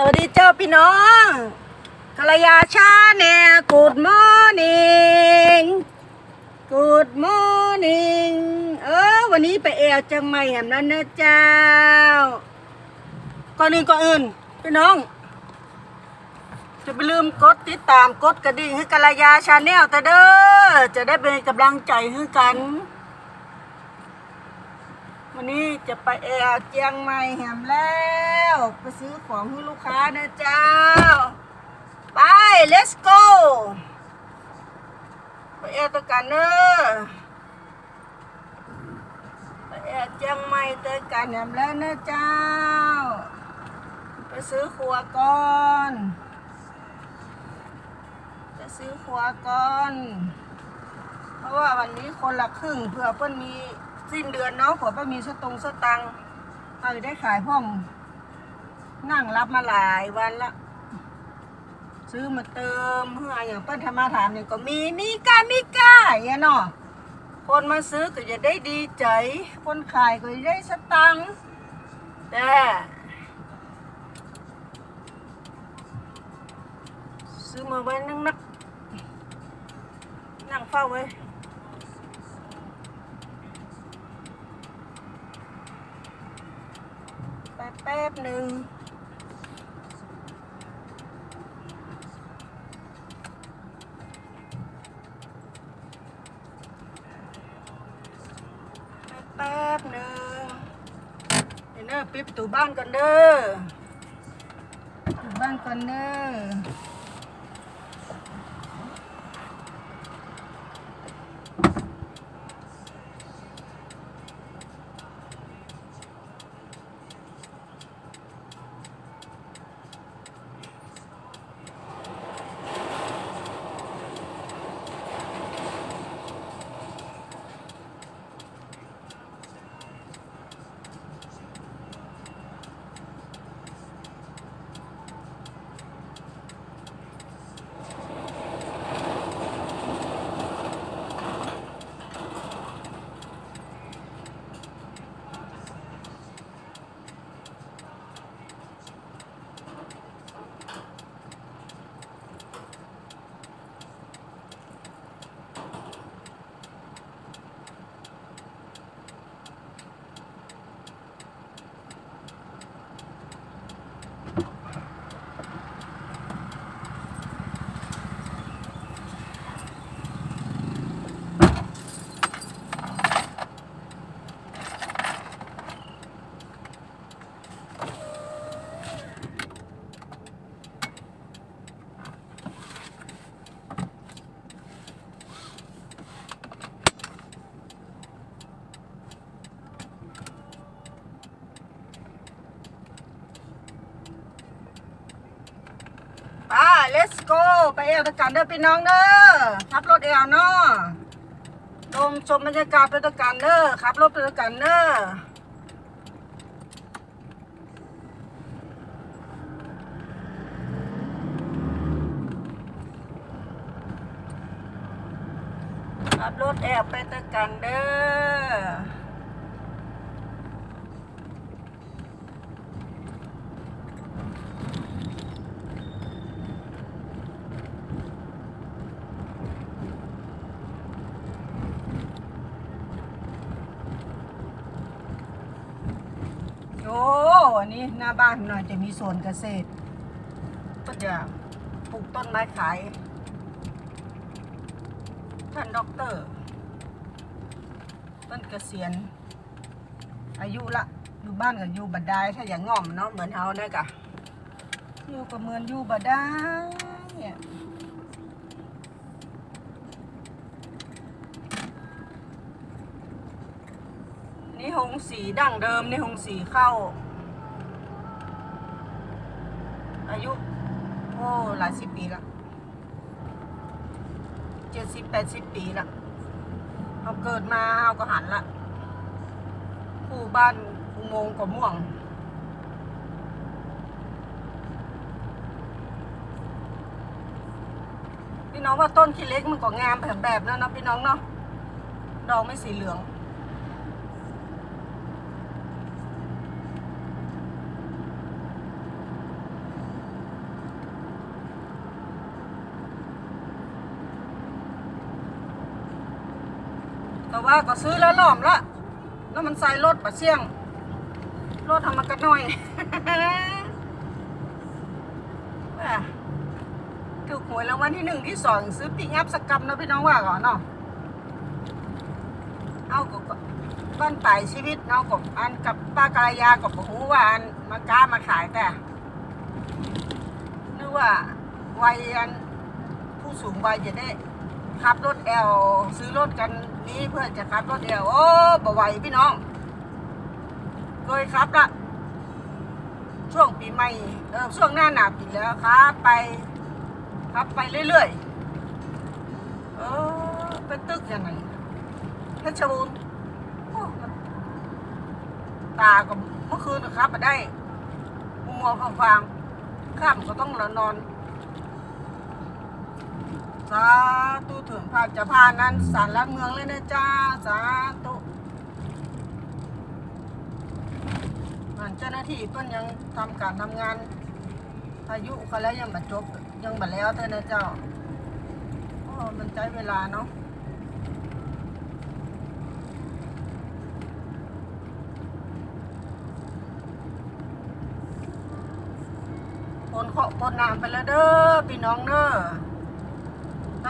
สวัสดีเจ้าพี่น้องกระยาชาแนล Good morning Good morning เออวันนี้ไปแอวจังไม่แหมนั้นนะเจ้า ก่อนอื่นก่อนอื่น พี่น้อง จะไปลืมกดติดตามกดกระดิ่งให้กระยาชาแนลแต่เด้อจะได้เป็นกำลังใจให้กัน วันนี้จะไปแอวเจียงใหม่แหมแล้ว ไปซื้อของให้ลูกค้านะเจ้า ไป let's go ไปแอวตะกันเนอะไปแอวเจียงใหม่ตะกันแหมแล้วนะเจ้า ไปซื้อครัวก่อนไปซื้อครัวก่อน เพราะว่าวันนี้คนละครึ่งเผื่อเพิ่นมี สิ้นเดือนเนาะเผื่อเพิ่นมีสตงสตังเอาได้ขายพ่อม นั่งรับมาหลายวันละ ซื้อมาเติมเพื่ออย่างเปิ้นธรรมาถามเนี่ยก็มีมีก้ามีก้าอย่างเงี้ยเนาะคนมาซื้อก็จะได้ดีใจ คนขายก็จะได้สตังค์แต่ซื้อมาไว้นั่งนักนั่งเฝ้าไว้ ไป แป๊บหนึ่งแป๊บหนึ่งเดี๋ยวเนอปิดประตูบ้านก่อนเด้อประตูบ้านก่อนเด้อไป let's go ไปเอวตะกันเด้อพี่น้องเด้อขับรถเอวเนาะลงชมบรรยากาศไปตะกันเด้อขับรถปตะกันเด้อขับรถแอบไปตะกันเด้อ โอ้อั นี้หน้าบ้านหน่อยจะมีสวนเกษตร ก็จะปลูกต้นไม้ขาย ท่านด็อกเตอร์ต้นเกษียณ อายุละอยู่บ้านกับอยู่บัดได้ถ้าอย่างง่อมเนาะเหมือนเฮาเนี่ยกะอยู่กับเหมือนอยู่บัดได้เนี่ยนี่หงสีดั้งเดิมนี่หงสีเข้า อายุ โอ้ หลายสิบปีละเจ็ดสิบแปดสิบปีละเขาเกิดมาเขาก็หันละคู่บ้านอุโมงค์ก็ม่วง พี่น้องว่าต้นขี้เล็กมันก็งามแบบแบบนั้นเนาะพี่น้องเนาะดอกไม่สีเหลือง ว่าก็ซื้อแล้วหลอมละแล้วมันใส่รถปะเสี่ยงรถทำมากันหน่อยถูกหวยรางวัลที่หนึ่งที่สองซื้อปิกอัพสกกรรมนะพี่น้องว่าก่อนเนาะเอากับบ้านปลายชีวิตเอากับอันกับป้ากายากับหูว่าอันมากล้ามาขายแต่นึกว่าวัยอันผู้สูงวัยจะได้ ขับรถแอลซื้อรถกันนี้เพื่อจะขับรถแอลโอ้บ่ไหวพี่น้องเคยขับละช่วงปีใหม่เออช่วงหน้าหนาวปีแล้วครับไปขับไปเรื่อยๆเออเป็นตึกยังไงเพชรบูรณ์ตาก็เมื่อคืนนะครับมาได้มุมมองฟางๆข้ามก็ต้องนอน สาธุถึงภาคจะพานั้นสารลักเมืองเลยนะจ้า สาธุมันเจ้าหน้าที่เพิ่นยังทำการทำงานพายุเขาแล้วยังบัดจบยังบัดแล้วเท่านะเจ้าโอ้มันใช้เวลาเนาะปนเขอปนน้ำไปแล้วเด้อพี่น้องเด้อ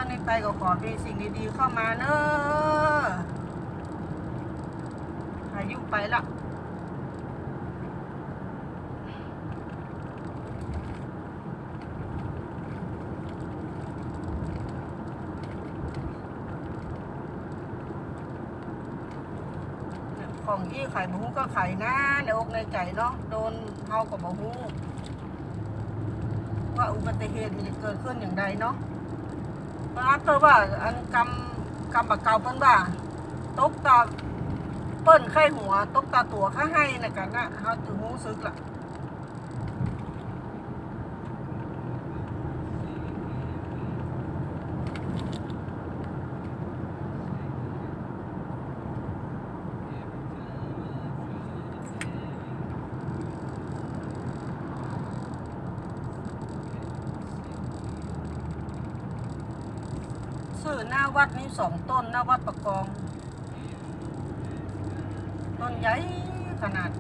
ตอนนี้ไปก็ขอมีสิ่งดีๆเข้ามาเด้ออายุไปละของยี่ไข่บะฮูก็ไข่นะในอกในใจเนาะโดนเฮากับบะฮูว่าอุบัติเหตุมันจะเกิดขึ้นอย่างใดเนาะ เพราะอันเตอว่า อันกำกำปากเก่าเปิ้นว่าตกตาเปิ้นไข้หัว ตกตาตัวข้าให้นะกันนะเขาถึงรู้สึกละ หน้าวัดนี่สองต้น หน้าวัดประกอง ต้นใหญ่ขนาด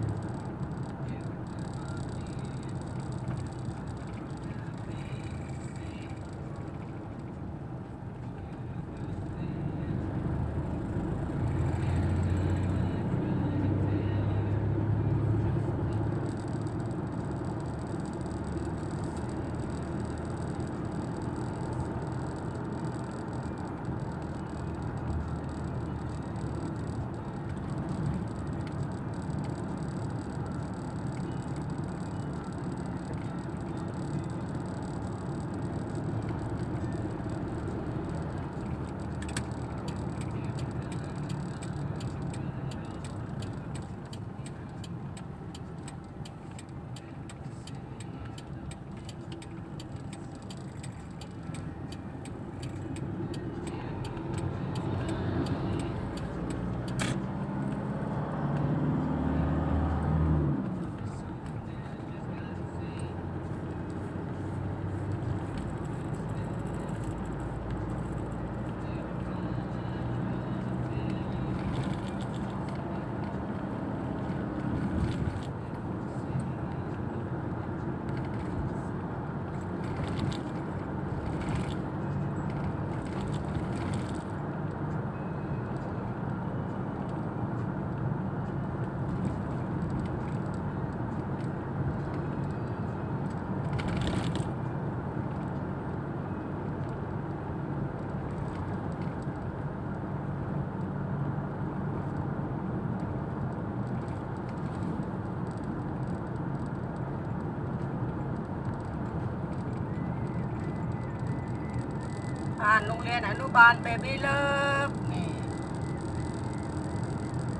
บานเบบี้เลิฟนี่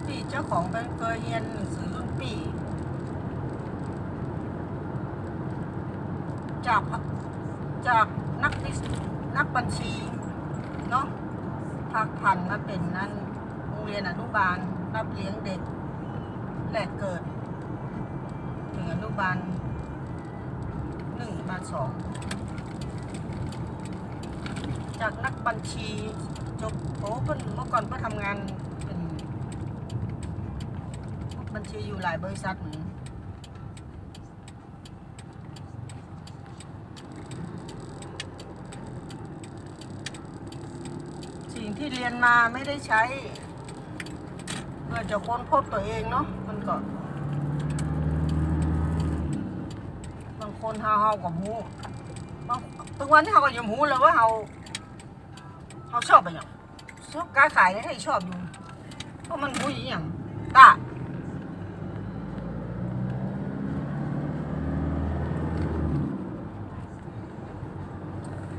พี่เจ้าของเป็นเคยเรียนหนังสือรุ่นปีจากจากนักวิศนักบัญชีเนาะพักผันมาเป็นนั้นโรงเรียนอนุบาลรับเลี้ยงเด็กแหลกเกิด ถึงอนุบาลหนึ่งบาลสอง จากนักบัญชีจบโอ้เพิ่นเมื่อก่อนเพิ่นทำงานเป็นบัญชีอยู่หลายบริษัทเหมือนสิ่งที่เรียนมาไม่ได้ใช้เพื่อจะค้นพบตัวเองเนาะมันก็บางคนเฮาเฮากับหูบางบางวันที่เฮาก็ยังหูเลยว่าเฮา เฮาชอบไปอย่างชอบการขายได้ให้ชอบอยู่เพราะมันหูอหย่างตา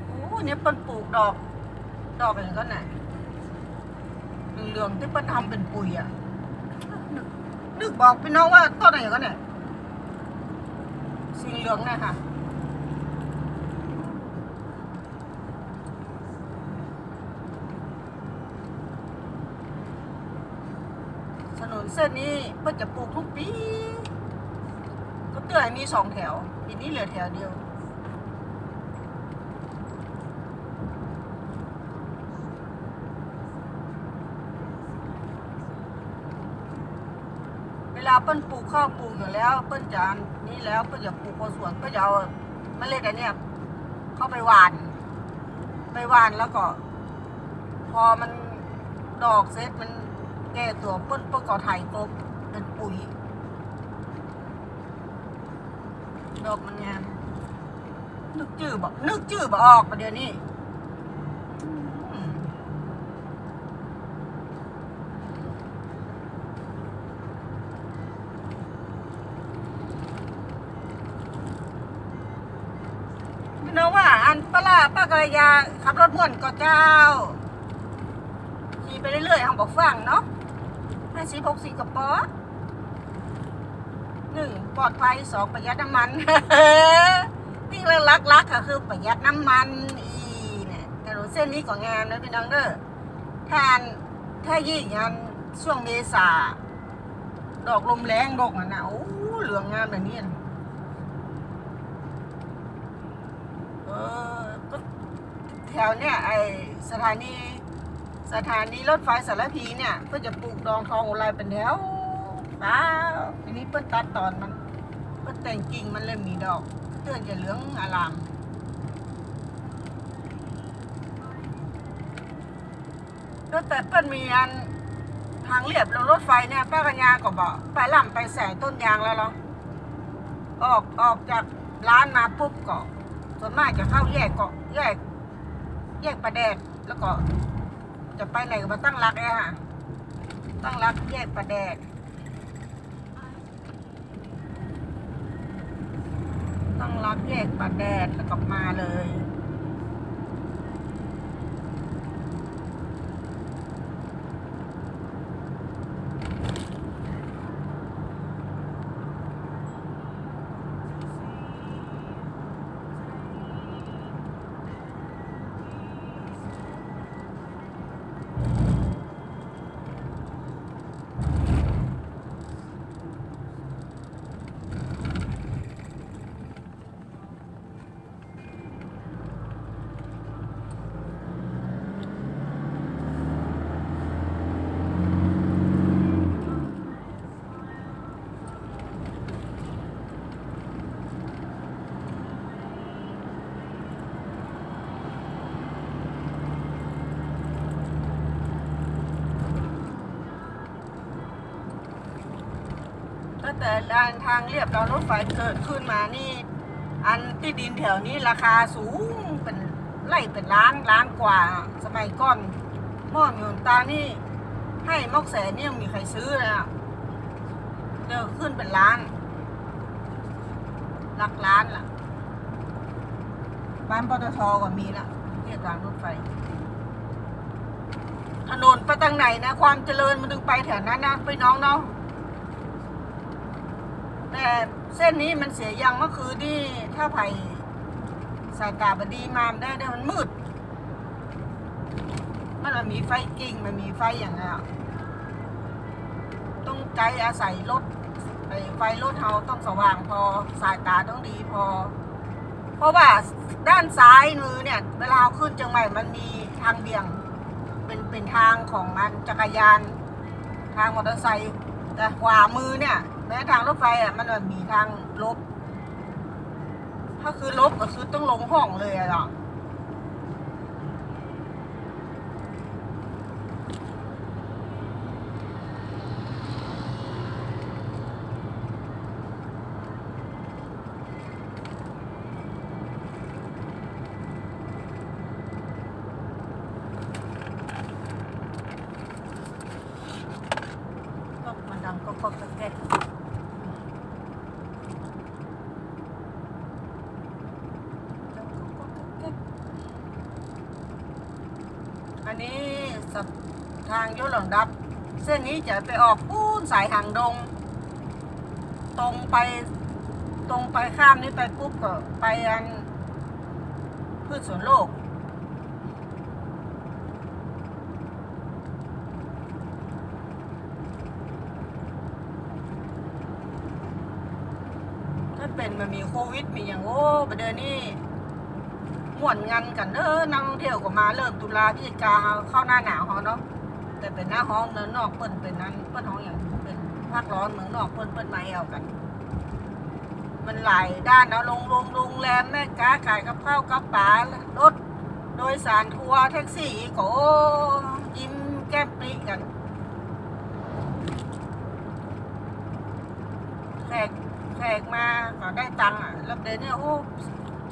โอ้เนี่ยเปิ้นปลูกดอก ดอกอย่างก็ไหนเหลืองๆที่เปิ้นทำเป็นปุ๋ยอะนึกบอกพี่น้องว่าต้นอะไรก็เนี่ยสีเหลืองนะค่ะ ถนนเส้นนี้เพิ่งจะปลูกทุกปีก็เตือนมีสองแถวปีนี้เหลือแถวเดียวเวลาเปิ้นปลูกข้าวปลูกอยู่แล้วเปิ้นจะนี่แล้วเปิ้นจะปลูกบนสวนเปิ้นจะเอาเมล็ดอันเนี้ยเข้าไปหวาน ไปหวานแล้วก็ พอมันดอกเสร็จมัน แก่ตัวเปิ้นเปิ้นก็ไถกบเป็นปุ๋ย ดอกมันงามนึกจื้อบอกนึกจื้อบอกออกประเดี๋ยวนี้พี่น้องว่า อันปลาร้าป้ากระยาขับรถม่วนก็เจ้าขี่ไปเรื่อยๆทางบอกฟังเนาะ ห้าสิบหกสี่กระป๋อหนึ่งปลอดภัยสองประหยัดน้ำมันที่เราลักลักๆค่ะคือประหยัดน้ำมันอีเนี่ยแต่รถเส้นนี้ก็งามนะพี่น้องเด้อทานถ้ายิ่งยันช่วงเมษาดอกลมแรงดอกน่ะนะโอ้เหลืองงามแบบนี้น่ะเออก็แถวเนี่ยไอสถานี สถานีรถไฟสารพีเนี่ยเพื่อจะปลูกดองทองอะไรเป็นแถวป้าทีนี้เพิ่นตัดตอนมัน เพิ่นแต่งกิ่งมันเริ่มมีดอกเตือนจะเหลืองอารามแล้วแต่เพิ่นมีอันทางเรียบลงรถไฟเนี่ยป้ากัญญาก็บอกไปล่ำไปแสงต้นยางแล้วหรอออกออกจากร้านมาปุ๊บก็ส่วนมากจะเข้าแยกเกาะแยก แยกประแดดแล้วก็ จะไปไหนก็มาตั้งรักเลยค่ะตั้งรักแยกประแดดตั้งรักแยกประแดดแล้วก็มาเลย ด้านทางเรียบรางรถไฟเกิดขึ้นมานี่ อันที่ดินแถวนี้ราคาสูงเป็นไล่เป็นล้านล้านกว่า สมัยก่อนหม้อมีตานี่ ให้มอกแสนนี่ยังมีใครซื้อเลยอะเดี๋ยวขึ้นเป็นล้าน หลักล้านล่ะ บ้านปตทก็มีละเรียบรางรถไฟถนนไปทางไหนนะ ความเจริญมันถึงไปแถวนั้นนะไปน้องเนาะ แต่เส้นนี้มันเสียยังเมื่อคืนนี่ถ้าไผ่สายตาบดีมามได้ได้มันมืด มันมีไฟกิ่งมันมีไฟอย่างเงี้ยต้องใจอาศัยรถไไฟรถเฮาต้องสว่างพอสายตาต้องดีพอ เพราะว่าด้านซ้ายมือเนี่ย เวลาขึ้นเชียงใหม่มันมีทางเบี่ยง เป็นเป็นทางของอันจักรยาน ทางมอเตอร์ไซค์แต่ขวามือเนี่ย แม้ทางรถไฟอะมันแบบมีทางลบ ถ้าคือลบก็คือต้องลงห้องเลยอะอะ ก็มันดังก็ก็แก๊กอันนี้สับ ทางยศหลังดับ เส้นนี้จะไปออกปูนสายหางดง ตรงไปตรงไปข้ามนี้ไปปุ๊บก็ไปอันพืชสวนโลก ถ้าเป็นมันมีโควิดมีอย่างโอ้ประเดี๋ยวนี้ม่วนงันกันเด้อนักท่องเที่ยวก็มาเริ่มตุลาพฤศจิกาเข้าหน้าหนาวเขาเนาะ เป็นหน้าห้องเนินนอกเปิ้นเป็นนั้นเปิ้นห้องอย่างเป็นภาคร้อนเมืองนอกเปิ้นเปิ้นมาแอวกัน มันหลายด้านนะโรงโรงโรงแรมแม่ค้าขายกับข้าวกับปลารถโดยสารทัวร์แท็กซี่ก็ยิ้มแก้มปริกันแขกแขกมาก็ได้ตังค์อะแล้วเดี๋ยวนี้โอ้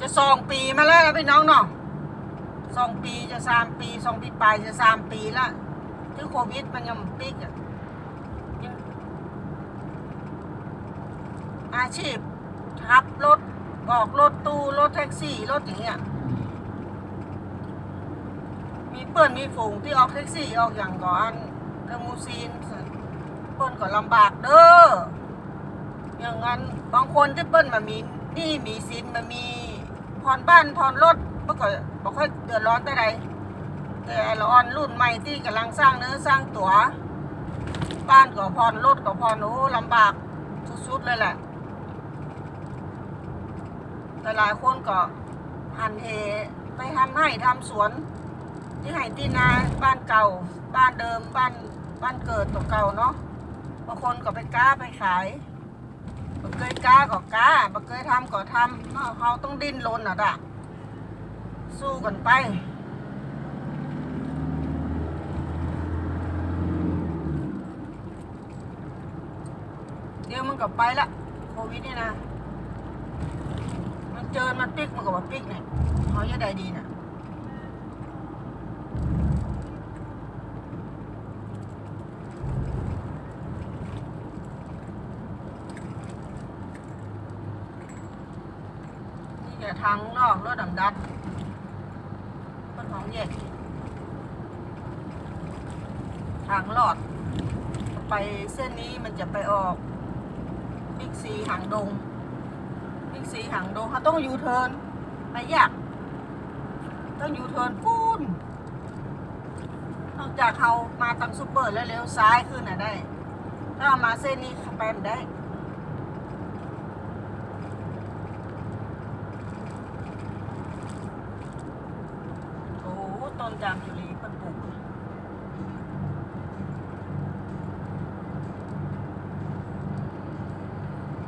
จะสองปีมาแล้วพี่น้องเนาะสองปีจะสามปีสองปีปลายจะสามปีละ ที่โควิดมันยังปิกอะอาชีพขับรถบอกรถตู้รถแท็กซี่รถอย่างเงี้ยมีเปิ้นมีฝูงที่ออกแท็กซี่ออกอย่างก่อนกมูซีนเปิ้นก็ลำบากเด้ออย่างนั้นบางคนที่เปิ้ลมามีนี่มีสินมามีผ่อนบ้านผ่อนรถมันก็บ่ค่อยเดือดร้อนแต่ใด แต่ละออนรุ่นใหม่ที่กำลังสร้างเนื้อสร้างตัว บ้านก่อนรถก่อนโอ้ลำบากสุดๆเลยแหละแต่หลายคนก็หันเหไปทำให้ทำสวน ที่ไหที่นาบ้านเก่า บ้านเดิมบ้านบ้านเกิดตัวเก่าเนาะบางคนก็ไปก้าไปขายบ่เคยก้าก็ก้าบ่เคยทำก็ทำเนาะเขาต้องดิ้นรนอะดะสู้กันไป เดี๋ยวมันก็ไปละโควิดนี่นะ มันเจอมันปิกมันก็ว่าปิกเนี่ยเขาจะได้ดีน่ะนี่จะทางนอกรถดำดัดต้นหอมแยกทางลอด ไปเส้นนี้มันจะไปออก บิ๊กซีหางดงบิ๊กซีหางดงเขาต้องยูเทิร์นไม่ยากต้องยูเทิร์นปูนนอกจากเขามาทางซูเปอร์แล้วเลี้ยวซ้ายขึ้นน่ะได้ถ้ามาเส้นนี้ไปไม่ได้ โอ้ต้นจามจุลีเพิ่นปลูก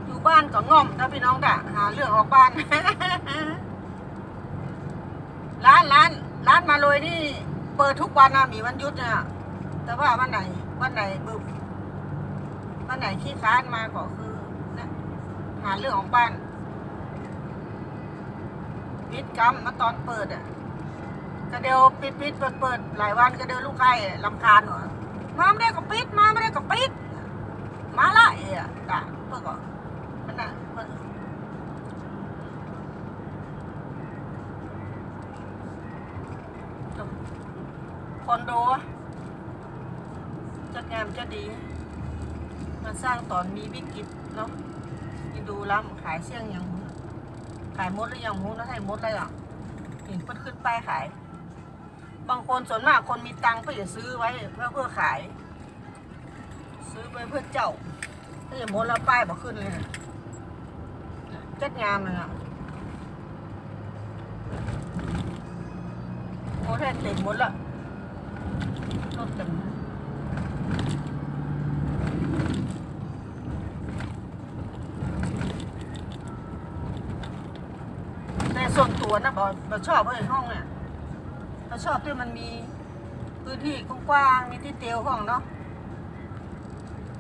อยู่บ้านก็ง่อมถ้าพี่น้องกะหาเร้านร้านร้านมาเลยนี่ เปิดทุกวันนะมีวันหยุดเนี่ยแต่ว่าวันไหน วันไหนบึบวันไหนขี้ค้านมาก็คือนะหาเรื่องของบ้านพิดกรรมมาตอนเปิดอะก็เดียวปิดปิดเปิดเปิดหลายวันก็เดียวลูกไก่ลำคาญหัวมาไม่ได้ก็ปิดมาไม่ได้ก็ปิด มาละเอ๋อะกะเพื่อก็มันน่ะเพิ่นค อนโดจัดงามจะดีมันสร้างตอนมีวิกฤตเนาะดูแล้วขายเสี่ยงอย่างหูขายมดหรือยังหมูนะให้มดเลยอะเห็นเพิ่นขึ้นป้ายขาย บางคนส่วนมากคนมีตังค์ก็จะซื้อไว้เพื่อเพื่อขาย ซื้อไปเพื่อเจ้าถ้าอย่างมดแล้วป้ายบอกขึ้นเลยจัดงามเลยอะมดแทบเต็มมดละ รถเต็มแต่ส่วนตัวนะบอบอชอบเลยห้องเนี่ยบอชอบที่มันมีพื้นที่กว้างๆมีที่เตียวห้องเนาะ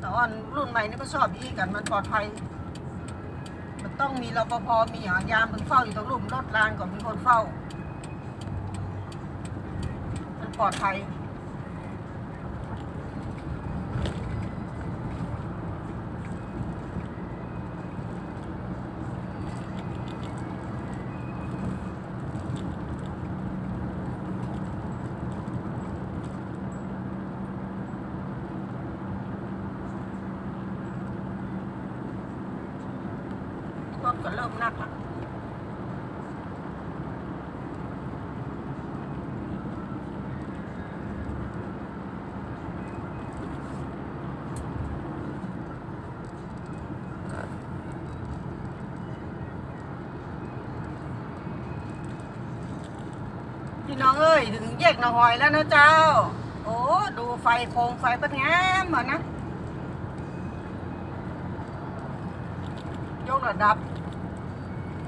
แต่ว่ารุ่นใหม่นี่ก็ชอบอีกันมันปลอดภัย มันต้องมีรปภมีอย่างยามมึงเฝ้าอยู่ตรงรูปรถรางก่อนมีคนเฝ้า มันปลอดภัย รถก็เริ่มหนักละพี่น้องเอ้ย ถึง แยกหนอหอยแล้วนะเจ้า โอ้ดูไฟโคมไฟเป็นงามเหมือนนะยกระดับ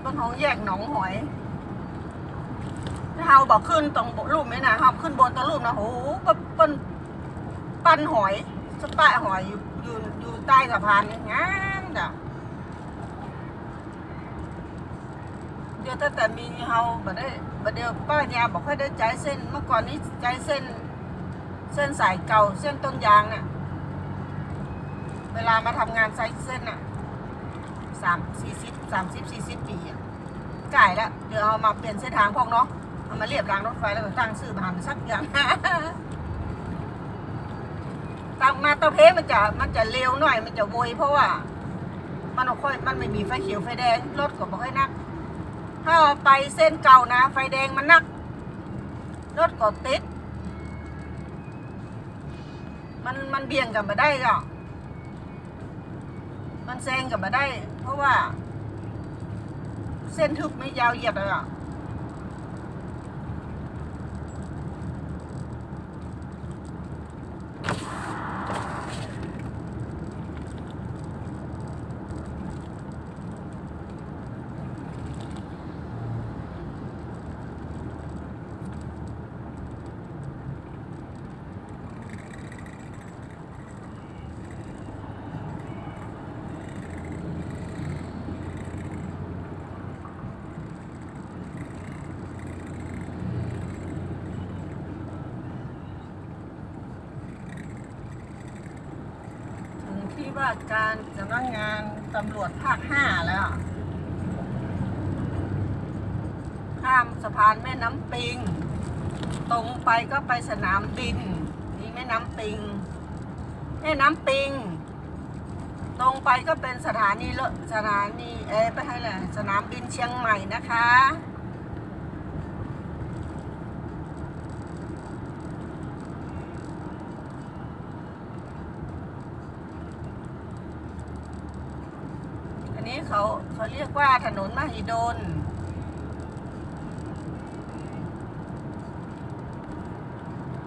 ต้นหองแยกหนองหอยถ้าเฮาบอกขึ้นตรงรูปไหมนะเฮาขึ้นบนตรงรูปนะโหก็เป็นปั้นหอยสปายหอยอยู่อยู่อยู่ใต้สะพานงามจ้ะ เดี๋ยวแต่มีเฮาบัดได้บัดเดียวป้ายาบอกให้ได้ใจเส้นเมื่อก่อนนี้ใจเส้น เส้นสายเก่าเส้นต้นยางเนี่ยเวลามาทำงานไซส์เส้นน่ะสามสี่สิบสามสิบสี่สิบปีอะจ่ายแล้วเดี๋ยวเอามาเปลี่ยนเส้นทางพวกเนาะเอามาเรียบรางรถไฟแล้วก็ตั้งชื่อผ่านสักอย่างตั้งมาตะเพมันจะมันจะเร็วหน่อยมันจะโวยเพราะว่า มันค่อยมันไม่มีไฟเขียวไฟแดงรถก็บอกให้นัก ถ้าไปเส้นเก่านะ ไฟแดงมันนัก รถก็ติด มันมันเบี่ยงกันมาได้ก็มันแซงกันมาได้ เพราะว่า เส้นทึบไม่ยาวเหยียดเลยอะ ถึง ที่ว่าการสำนักงานตำรวจภาคห้าแล้ว ข้ามสะพานแม่น้ำปิง ตรงไปก็ไปสนามบินนี่แม่น้ำปิง แม่น้ำปิง ตรงไปก็เป็นสถานีรถสถานีเออไปให้เลยสนามบินเชียงใหม่นะคะ อันนี้เขา เรียกว่าถนนมหิดล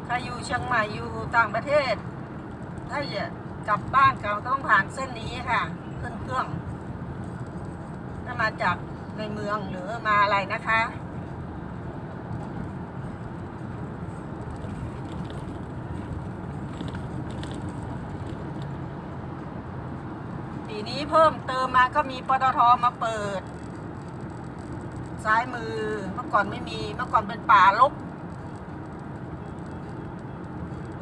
ถ้าอยู่เชียงใหม่อยู่ต่างประเทศ ถ้าอยากกลับบ้านก็ต้องผ่านเส้นนี้ค่ะ ขึ้นเครื่องถ้ามาจากในเมืองหรือมาอะไรนะคะ ปีนี้ เพิ่มเติมมาก็มีปตทมาเปิด ซ้ายมือเมื่อก่อนไม่มีเมื่อก่อนเป็นป่ารก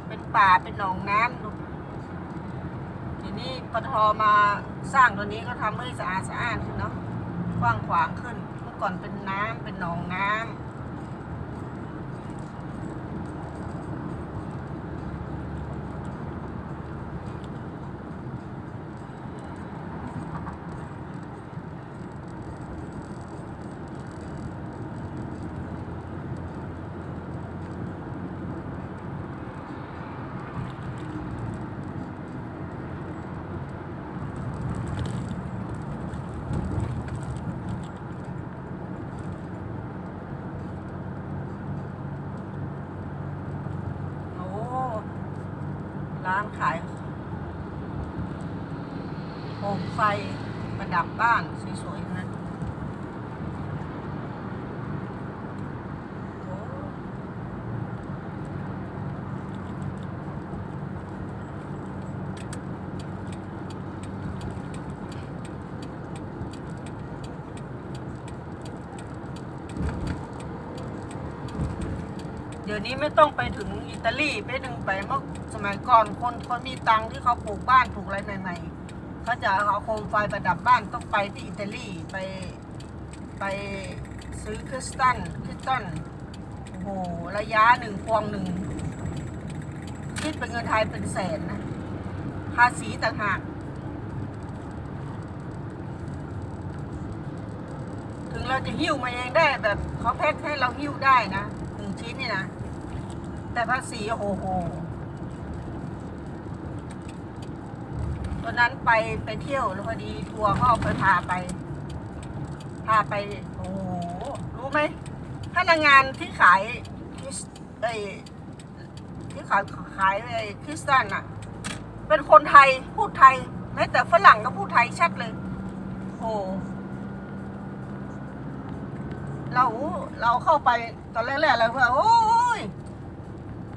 เป็นป่าเป็นหนองน้ำทีนี้ปตทมาสร้างตัวนี้ก็ทำให้สะอาดสะอาดขึ้นเนาะกว้างขวางขึ้น เมื่อก่อนเป็นน้ำเป็นหนองน้ำ ไม่ต้องไปถึงอิตาลีไปถึงไปเมื่อสมัยก่อนคนคนมีตังค์ที่เขาปลูกบ้านปลูกอะไรใหม่ๆเขาจะเอาโคมไฟประดับบ้านต้องไปที่อิตาลีไปไปซื้อคริสตัลคริสตัลโอ้โหระยะหนึ่งพวงหนึ่งคิดเป็นเงินไทยเป็นแสนนะภาษีต่างหากถึงเราจะหิ้วมาเองได้แบบเขาแพ็คให้เราหิ้วได้นะหนึ่งชิ้นนี่นะ แต่ภาษีโอ้โหตอนนั้นไปไปเที่ยวแล้วพอดีทัวร์เขาเอาไปพาไป พาไปโอ้โหรู้ไหมพนักงานที่ขายคริสไอที่ขายขายไอคริสตันอะเป็นคนไทยพูดไทยแม้แต่ฝรั่งก็พูดไทยชัดเลยโอ้เราเราเข้าไปตอนแรกๆเราว่าโอ้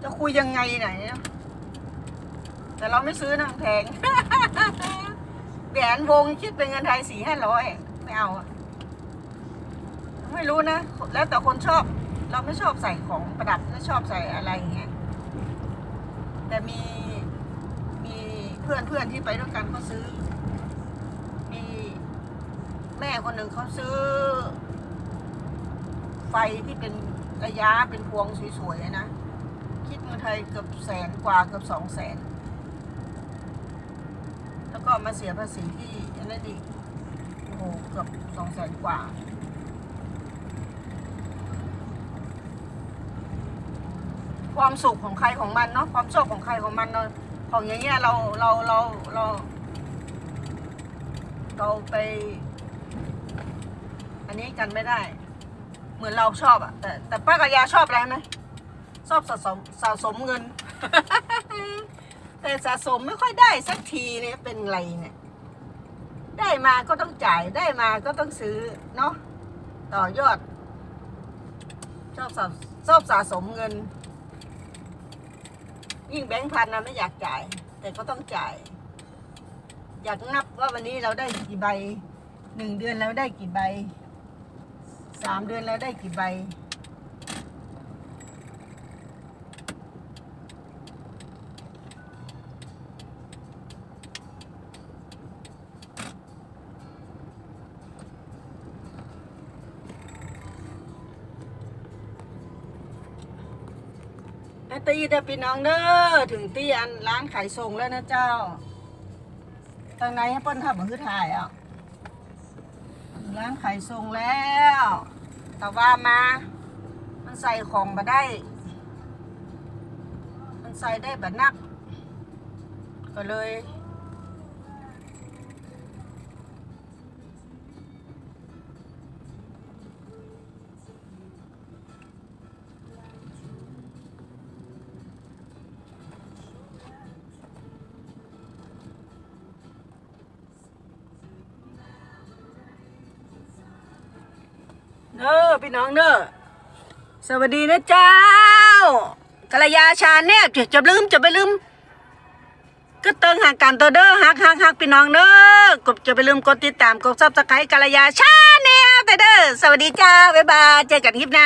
จะคุยยังไงไหนนะแต่เราไม่ซื้อนะแพงแหวนวงคิดเป็นเงินไทยสี่ห้าร้อยไม่เอาอะไม่รู้นะ แล้วแต่คนชอบ เราไม่ชอบใส่ของประดับไม่ชอบใส่อะไรอย่างเงี้ยแต่มีมีเพื่อนเพื่อนที่ไปด้วยกันเขาซื้อ มีแม่คนหนึ่งเขาซื้อ ไฟที่เป็นระยะเป็นพวงสวยๆนะ คิดเงินไทยเกือบแสนกว่าเกือบสองแสนแล้วก็มาเสียภาษีที่อันนั้นอีกโอ้โหเกือบสองแสนกว่าความสุขของใครของมันเนาะความโชอบของใครของมันเนาะของอย่างเงี้ยเราเราเราเราเราไป อันนี้กันไม่ได้ เหมือนเราชอบอะแต่แต่ป้ากับยาชอบอะไรไหม ชอบสะสมสะสมเงิน แต่สะสมไม่ค่อยได้สักทีเนี่ยเป็นไรเนี่ย ได้มาก็ต้องจ่ายได้มาก็ต้องซื้อเนาะต่อยอด ชอบสะชอบสะสมเงิน ยิ่งแบงค์พันนะไม่อยากจ่าย แต่ก็ต้องจ่าย อยากนับว่าวันนี้เราได้กี่ใบหนึ่งเดือนเราได้กี่ใบสามเดือนแล้วได้กี่ใบ ตีเด้อพี่น้องเด้อถึงตีอันร้านขายส่งแล้วนะเจ้าทางไหนให้เปิ้นทำมาคือถ่ายอะร้านขายส่งแล้ว แต่ว่ามา มันใส่ของมาได้ มันใส่ได้แบบนัก ก็เลย เด้อพี่น้องเด้อสวัสดีนะเจ้ากระยาชาแนบจะจะลืมจะไปลืมก็เติงหากันตัวเด้อฮักฮักฮักพี่น้องเด้อกดจะไปลืมกดติดตามกดซับสไครต์กระยาชาแนบแต่เด้อสวัสดีจ้าบ๊ายบายเจอกันคลิปหน้า